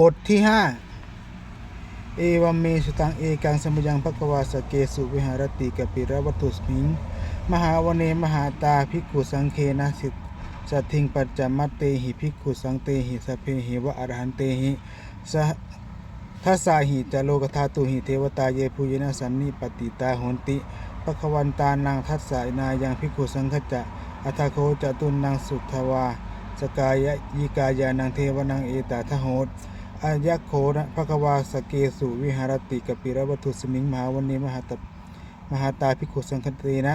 บทที่ห้าเอวัมเมสุตังเอกังสมยังภควาสเกสุวิหารติกปิระวัตุสมิงมหาวเนมหาตาภิกขุสังเคนะสิทสัทิงปัจจมัตเตหิภิกขุสังเตหิสเพหิวะอรหันเตหิสทัสสาหิจโลกธาตุหิเทวตาเยภูยนะสันนิปติตาโหนติปะคะวันตานังทัสสานายังภิกขุสังคจะอัทโคจตุนังสุทธวาสกายยิกายานังเทวนังเอตาทโหต อายักโขนะภควาสเกสุวิหารติกปิระวัตถุสมิงมหาวันนี้มหาตมหาตาภิกขุสังคเตนะ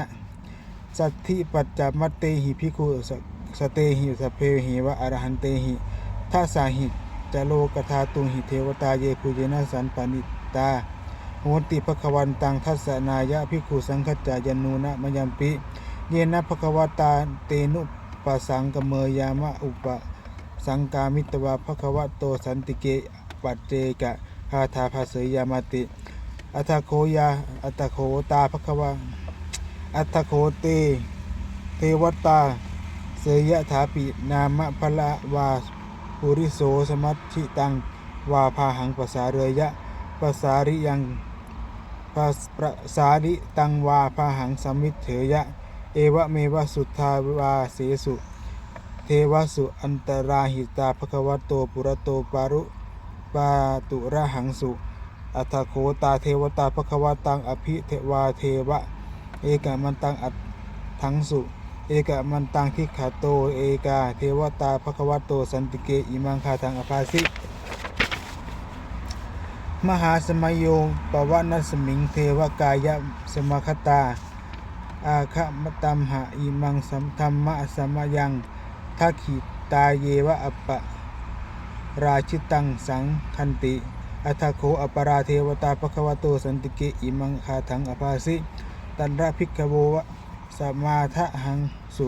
สัทธิปัจจมัตเตหิภิกขุสสเตหิสพเพหิวะอรหันเตหิทัสสาหิจะโลกธาตุหิเทวตาเยภูเยนะสันปานิตาโหติภควันตังทัสสนายะภิกขุสังคจายนูนะมยัมปิ เยนะภควตาเตนุปสังกเมยามะอุป สังกามิตวาภควะโตสันติเกปัจเจกะคาถาภาเสยามติ อัตโคยา อัตโคตาภควาอัตโคเต เทวตา เสยถาปินามะพละวาปุริโสสมัชิตัง วาพาหังภาษาเรยะภาษาริยังภาประสาริตังวาพาหังสมมิเถยะ เอวะเมวะสุทธาวาเสสุ เทวสุอันตราหิตาภควโตปุระโตปารุปาตุระหังสุ อัตถโคตาเทวตาภควตังอภิเทวาเทวะ เอกมันตังอัตถังสุ เอกมันตังทิขาโตเอกา เทวตาภควโตสันติเกอิมังคาทังอภาสิมหาสมยโยปวะนัสมิงเทวกายะสมคตา อาคมตัมหะอิมังสัมธรรมะสมยัง ทักขิตาเยวะอัปปะราชิตังสังคันติอัทโคอปราเทวตาภควโตสันติเกอิมังคาทังอภาสิ ตันระพิกขโววะสมาทะหังสุ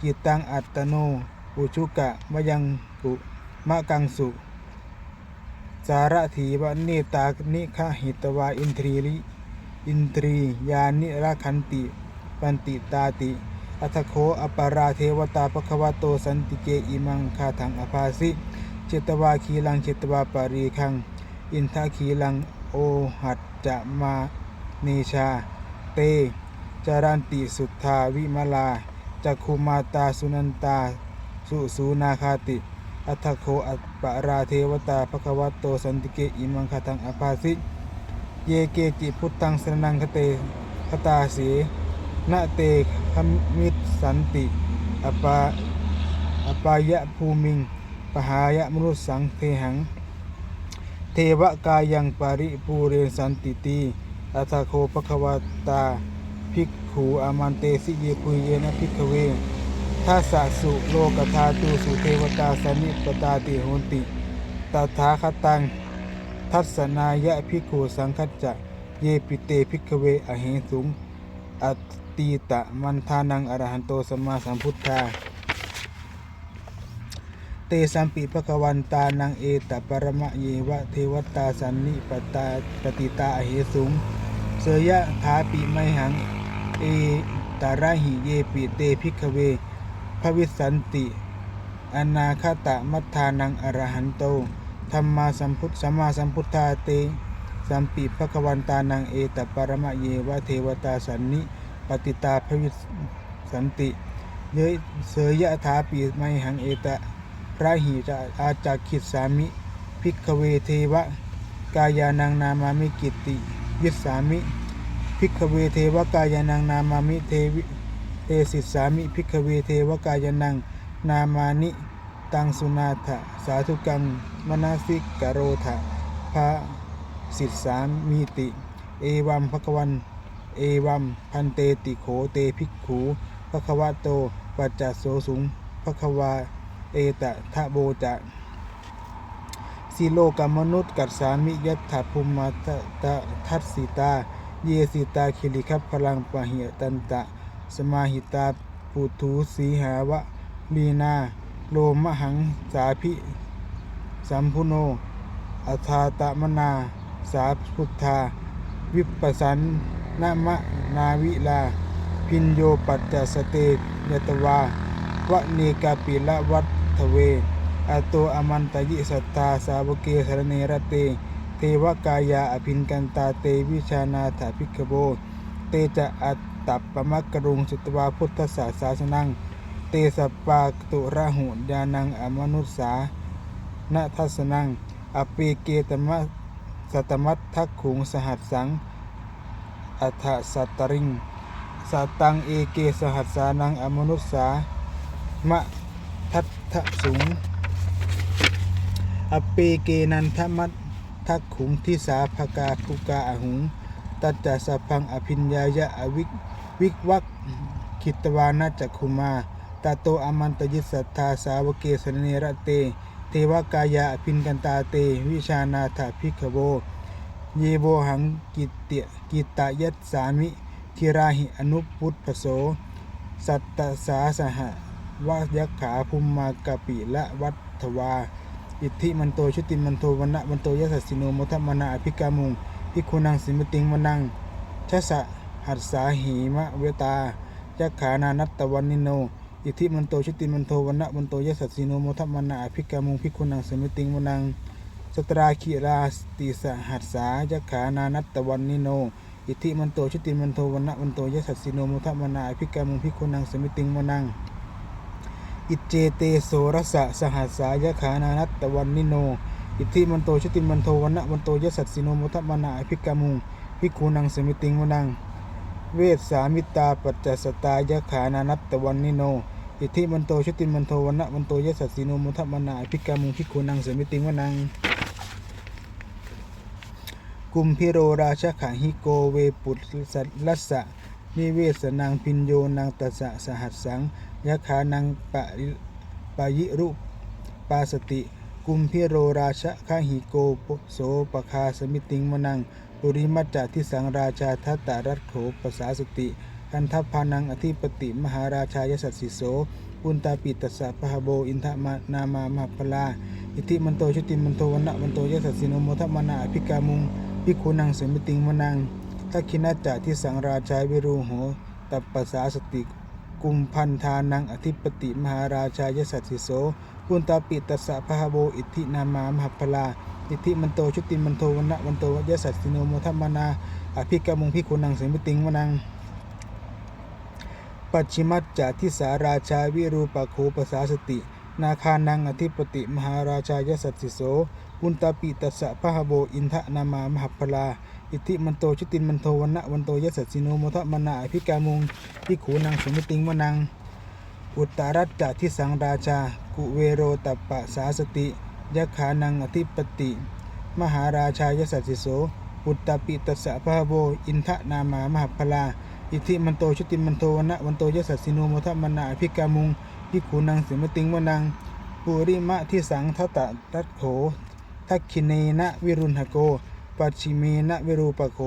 จิตังอัตโน อุชุกะมะยังกุมะกังสุสารถีวะเนตานิคหิตวาอินทรีริอินทรียานิรักขันติ ปันติตาติ อัทโคอปาราเทวตาปะควโตสันติเกอิมังคาทังอภาสิเจตวาคีลังเจตวาปารีคัง อินทาคีลังโอหัจจะมาเนชา เต จารันติสุทธาวิมลาจักคุมาตาสุนันตา สุสูนาคาติ อัทธโคอัปปะราเทวตาภควโตสันติเกอิมังคทังอภาสิเยเกจิพุทธังสนังคเตคตาสี นาเตคมิตสันติ อปาอปายะภูมิง ปหายะมนุสังเทหัง เทวกายังปาริปูเรสันติตีอัทโคปควตาภิกขูอามันเตสิเยปุยเยนะภิกขเวทัสสะสุโลกธาตุสุเทวตาสนิปตาติโหนติตถาคตัง ทัศนายะภิกขุสังคัจจะ เยปิเตภิกขเวอเหสุงอัต ตีตะมันทานังอรหันโตสัมมาสัมพุทธา เตสัมปิภควันตานังเอตปรมะเยวะเทวตาสันนิปตาปฏิตาอเหสุงเสยะถาปิไมหัง เอตาระหิเยปิเตภิกเวภวิสันติ อนาคตะมัทธานังอรหันโตธรรมาสัมพุทธสัมมาสัมพุทธาเตสัมปิภควันตานังเอตปรมะเยวะเทวตาสันนิ ปฏิตาภวิสันติ เยเสยยะถาปิไมหังเอตะพระหิจะอาจักขิดสามิภิกขเวเทวะ กายานังนามามิกิติยิสามิภิกขเวเทวกายานังนามามิเทวิเตสิสามิภิกขเวเทวกายานังนามานิตังสุนาถะสาธุกังมนาสิกโรธะพระสิทสามิติ เอวัมภควัน เอวัมพันเตติโขเตภิกขูภควะโตปัจจโสสุงภควาเอตะทะโบจะสิโลกมนุษย์กัสสามิยัตถภูมิตตะทัสสิตา เยสิตาคิริคัพพลังปะเหตันตะ สมาหิตาปุถุสีหาวะลีนาโลมหังสาพิสัมพุโนอัธาตมนา สาพุทธา วิปปสัน นามะนาวิลา พินโยปัจจสเตยตวาวะเนกาปิละวัตทเวอโตอมันตยิสัตตาสาวเกสรเนรเต เทวกายาอภินกันตาเตวิชานาถาภิกขโบ เตจะอัตตัปปมักรุงสุตวาพุทธศาสาสนัง เตสปปาตุระหุญานังอมนุสสานาทัสนังอปีเกตมะสัตมัตทักขุงสหัสสัง อัฏฐสัตตริงสัตตังเอเกสหัสสานังอมนุสสามะทัตถสุงอเปเกนันทมัตทักขุงทิสาภกาภุกาอหุง ตัจจะสัพพังอภิญญายะอวิกวิกวักขิตวานาจักขุมาตาโตอมันตยิสัทธาสาวเกสเนระเต เทวกายาอภินกันตาเต วิชานาถาภิกขโว เยโวหังกิตเตกิตตยัสสามิทิราหิอนุพุทธโส สัตตสาสหวายักขาภูมมากปิละวัฏวา อิทธิมันโตชุติมันโทวันนะมันโตยสสสิโนมุทมนาอภิกามุงพิคุนังสิมติงมนังชะสะหัสสาหีมะเวตายักขานานัตตวันนิโน อิทธิมันโตชุติมันโทวันนะมันโตยสสสิโนมุทมนาอภิกามุงพิคุนังสิมติงมนัง สตราคิราสติสหัสสายขานานัตตวันนิโน อิทธิมันโตชุติมันโทวันนะมันโตยสัสสิโนมุทมนาอภิกามุงพิคุนังสมิติงมนัง อิเจเตโสรสะสหัสสายขานานัตตวันนิโน อิทธิมันโตชุติมันโทวันนะมันโตยสัสสิโนมุทมนาอภิกามุงพิคุนังสมิติงมนัง เวสสามิตาปัจจสตายขานานัตตวันนิโนอิทธิมันโตชุติมันโทวันนะมันโตยสัสสิโนมุทมนาอภิกามุงพิคุนังสมิติงมนัง กุมพิโรราชขังฮิโกเวปุตสัตลัสสะนิเวสนางพินโยนางตัสสะสหัสสังยะขานังปะปายิรุปาสติ กุมพิโรราชขังฮิโกปุโสปคาสมิติงมนังปุริมัจจทิสังราชาทัตตารัตโขปสาสติคันทัพพานังอธิปติมหาราชายสัสสิโสปุนตาปิตัสสะพหโบอินทมานามามหพลาอิทิมันโตชุติมันโตวันนะมันโตยสัสสินโมทมนาอภิกามุง พิคุนังสมิติงมนังทักขินาจาที่สังราชาวิรูโหตับปปสสาสติกุมพันธานังอธิปติมหาราชายสัตสิโสกุณตาปิตัสสะพหโบอิทธินามามหพลาอิทธิมันโตชุติมันโทวันะวันโตวยสัตสิโนโมทัมนาอภิกมุงพิคุนังสมิติงมนังปัจฉิมัจจาทิสาราชาวิรูปโคปสาสติ นาคานังอธิปติมหาราชายสัตสิโสกุณตาปิตัสสะพหโบอินทะนามามหพลา อิทิมันโตชุตินมันโทวันนะวันโตยสัสสิโนโมทะมนาอภิกามุงพิขูนังสมิติงมนัง อุตตารัจจะทิสังราชา กุเวโรตัปปะสาสติยะขานังอธิปติ มหาราชายสัสสิโสอุตตาปิตัสสะพหโบอินทะนามามหพลา อิทิมันโตชุตินมันโทวันนะวันโตยสัสสิโนโมทะมนาอภิกามุง พิขูนังสมิติงมนัง ปุริมะทิสังทัตตะรัตโขทักขิเนนะวิรุณหโก ปัจฉิเมนะวิรูปโข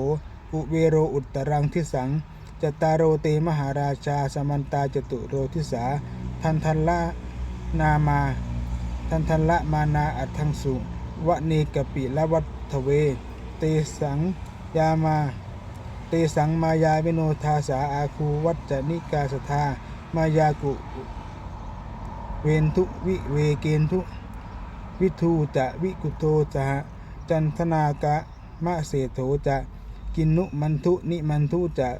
อุเวโรอุตตรังทิสังจตารโรเตมหาราชา สมันตาจตุโรทิสา ทันทันละนามา ทันทันละมานาอัตถังสุวะเนกปิละวัตเว เตสังยามา เตสังมายาเวโนทาสาอาคูวัจจนิกาสทามายากุ เวนทุวิเวเกนทุ วิทูจะวิกุโตจะจันทนากะมะเสโถจะกินนุมันทุนิมันทุจะ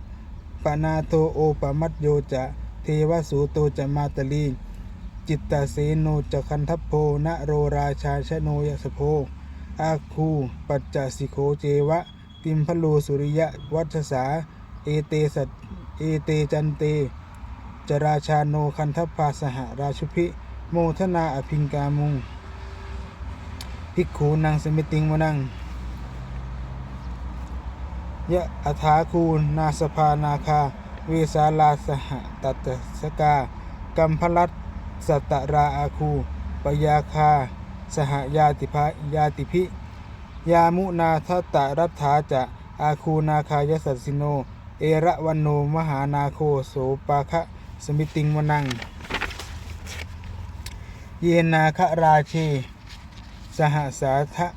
ปนาโทโอปมัตโยจะเทวสูโตจะมาตลีจิตตเสโนจะคันทัพโพนะโรราชาชโนยสโพอาคูปัจจสิโคเจวะ ติมพโลสุริยะวัชสา เอเตสัตเอเตจันเต จราชาโนคันทัพาสหราชุพิ โมทนาอภิงกามุงภิกขูนางสมิติงมนังยะอัฐาคูนาสภานาคาเวสาลาสหตัตสกากัมพลัตสัตตราอาคูปยาคา สหยาติภายาติพิยามุนาทตตรัฐาจะอาคูนาคายสัสสิโน เอระวันโนมหานาโคโสปาคะ สมิติงมนัง เยนาคราเช สหสาทะ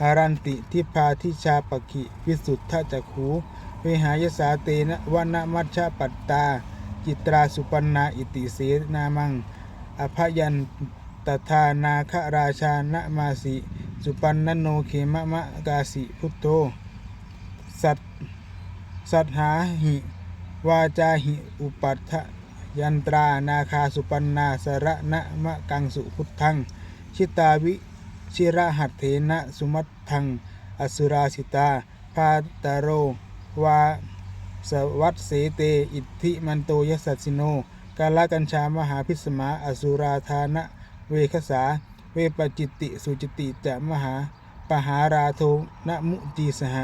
หารันติทิพาทิชาปกิวิสุทธจักขูเวหายสาเตนะวนมัชชปัตตา จิตราสุปันนาอิติเสนามัง อภยันตถานาคราชานะมาสิ สุปันนโนเขมะมะกาสิพุทโธสัตสัทหาหิ วาจาหิ อุปัฏฐ ยันตรานาคาสุปันนาสระนะมะกังสุพุทธัง ชิตาวิชิระหัตเถนะสุมัตถัง อสุราสิตา พาตโร วาสวัตเสเต อิทธิมันโตยสัสสิโน กาลกัญชามหาพิสมา อสุราธานะ เวคสา เวปจิติ สุจิติจะมหา ปหาราโทนมุจีสห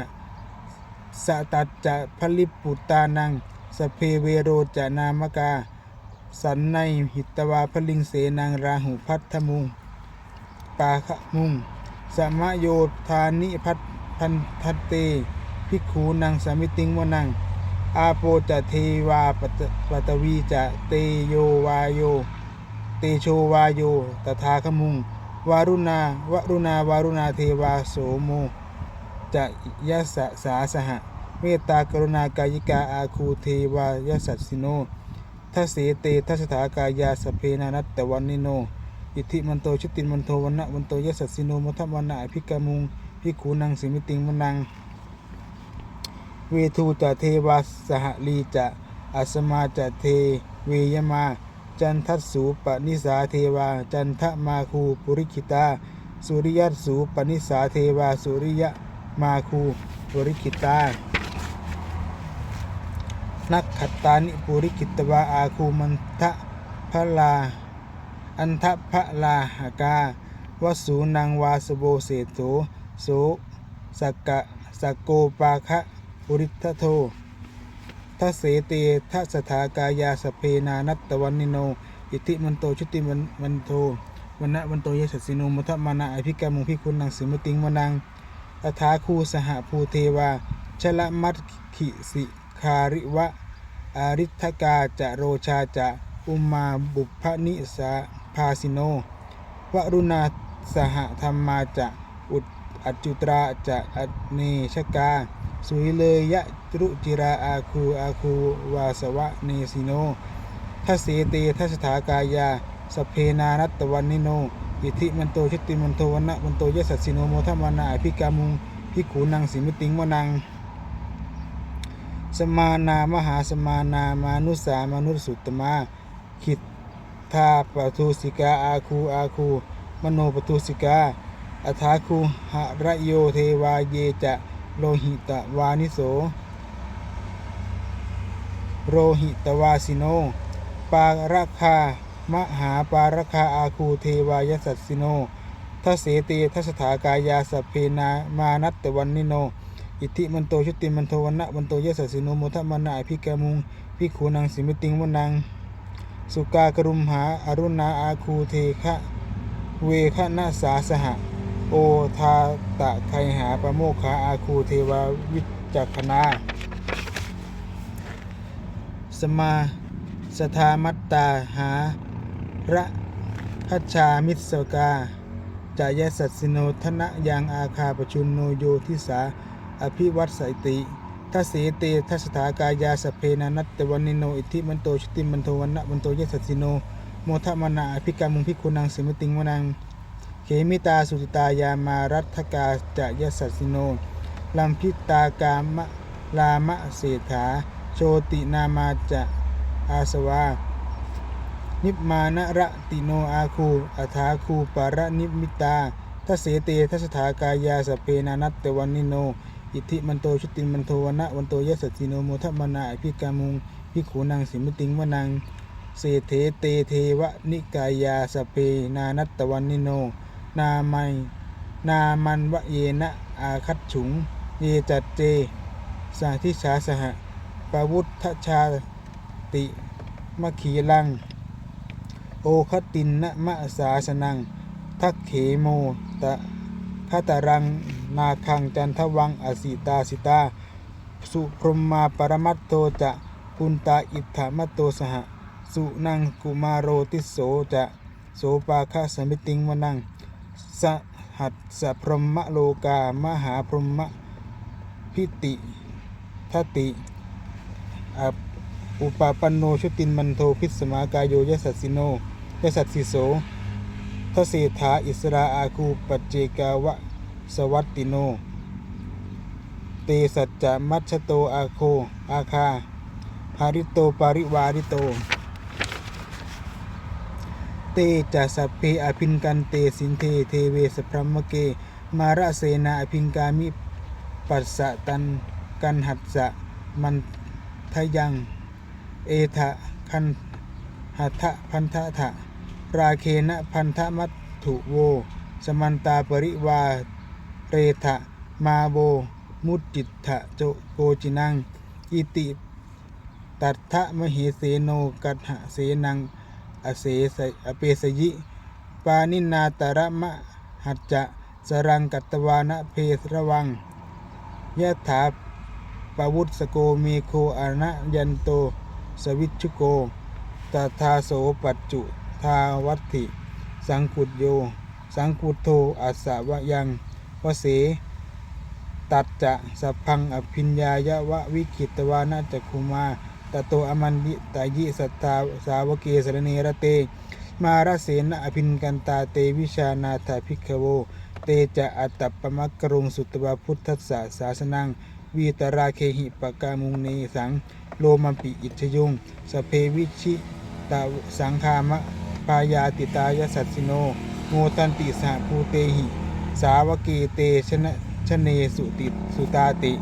สตัจจะพลิปุตตานัง สเพเวโรจะนามกา สันในหิตวาพลิงเสนางราหุพัทธมุง ปาคะมุง สมโยธานิพัทพันทัตเตภิกขูนังสมิติงวนัง อาโปจะเทวาปตตวีจะเตโยวาโย เตโชวาโย ตถาคมุง วารุณาวรุณาวารุณาเทวาโสโมจะยะสะสาสหะ เมตตากรุณากายิกาอาคูเทวายสัสสิโน ทัสเสเตทัสถากายาสเพนานัตตวันนิโน อิทธิมันโตชุตินมันโทวันนะวันโตยสัสสิโนมัทวันนะอภิกามุงพิกขูนังสิมิติงมนัง เวทูจะเทวาสหลีจะอัสมาจะเทเวยมา จันทัสูปนิสาเทวา จันทมาคูปุริคิตา สุริยัสสูปนิสาเทวา สุริยมาคูปุริคิตา นักขัตตานิปุริกิตวาอาคูมันทะพะลา อันทะพะลาหากาวสูนังวาสโบเสโตโสสกกะสกโกปาคะปุริทโททัเสเตทัสถากายาสเพนานัตตวันนิโน อิทิมันโตชุติมันมันโทวันนะวันโตยสัสสิโนมุทมานะอภิกามุพิคุณนังสิมติงวนังอถาคูสหภูเทวาชละมัตขิสิ คาริวะอาริทกาจะโรชาจะอุมาบุพนิสาภาสิโนวรุณาสหธรรมาจะอุดอัจจุตราจะอเนชกา สุยเลยยะจรุจิราอาคูอาคูวาสวะเนสิโนทัสเสเตทัสถากายาสเพนานัตวันนิโน อิทธิมันโตชิติมันโทวันนะมันโตยสัสสิโนโมทัมมานาอภิกามุงพิขูนังสิมิติงวนัง สมานามหาสมานามานุสามนุสุตมาขิดทาปทุสิกาอาคูอาคู มโนปทุสิกาอัฐาคูหะระโยเทวาเยจะโลหิตวานิโส โรหิตวาสิโน ปาราคามหาปาราคาอาคูเทวายสัสสิโนทัเสเตทัสถากายาสเพนามานัตตวันนิโน อิทธิมันโตชุติมันโทวันนะวันโตเยสัสสิโนโมทมานาอภิกามุงพิขูนังสิมิติงวนัง สุกากรุมหาอรุณาอาคูเทคะเวคะนาสาสหะ โอทาตะไคหาปะโมคขาอาคูเทวาวิจักนา สมาสทามัตตาหาระพัชามิสกาจายสัสสิโนทนะยังอาคาปชุนโนโยทิสา อภิวัตสยติทัสเสเตทัสถากายาสเพนานัตตวันนิโน อิทธิมันโตชติมันโทวันนะมันโตยสัสสิโน โมทมนาอภิกามุงพิคุณังสิมติงวนัง เขมิตาสุติตายามารัตกาจะยสัสสิโนลัมพิตากามะลามะเศรษฐา โชตินามาจะอาสวา นิมานะระติโนอาคูอัฐาคูปาระนิมิตาทัสเสเตทัสถากายาสเพนานัตตวันนิโน อิทธิมันโตชุติมันโทวนะวันโตยสัสสิโนโมทมนาอภิกามุงพิขูนังสิมติงวนังเศเทเตเทวนิกายาสเพนานัตตวันนิโน นาไมนามันวะเยนะอาคัตฉุง เยจัตเจ สาธิชาสหปวุฒชาติมขีลัง โอคตินนะมะสาสนัง ทักเขโมตะคาตารัง นาคังจันทวังอสิตาสิตา สุพรหมาปรมัตโตจะปุนตาอิทธามัตโตสหสุนังกุมารโรติโสจะโสปาคะสมิติงวนังสหัสสพรหมโลกามหาพรหมพิติทติอุปาปันโนชุตินมันโทพิสมากายโยยสัสสิโนยสัสสิโสทเศธาอิสราอาคูปัจเจกาวะ สวัตติโนเตสัจจะมัชโตอาโค อาคาหาริโตปาริวาริโตเตจะสัพเพอภินกันเตสินเทเทเวสพรมเก มาระเสนาอภินกามิปัสสะตันกันหัสสะมันทยัง เอทะคันหัทะพันธะทะราเคนะพันธมัตถุโว สมันตาปริวา เรทะมาโบ มุจิตถะโจโกจินัง อิติ ตัทธะมเหเสโนกัตหะเสนัง อเสสอเปสยิ ปานินาตระมะหัจจะสรังกัตวานะเพสระวังยะถาปวุตสโกเมโคอานะยันโต สวิชุโกตถาโสปัจจุทาวัตถิ สังกุตโย สังกุตโทอัสสะวะยัง วเส ตัดจะสัพพังอภิญญายะวะวิกิตวานาจักคุมาตโตอมันดิตายิสัทธาสาวเกสรเนระเต มาราเสนอภินกันตาเตวิชานาถาภิกขโว เตจะอัตตปมักกรุงสุตวาพุทธัสสะศาสนังวีตราเคหิปกามุงเนสังโลมัมปิอิชยุงสเพวิชิตาสังคามะปายาติตายสัตสิโนโมตันติสหภูเตหิ สาวกีเตชนะชะเนสุติสุตาติ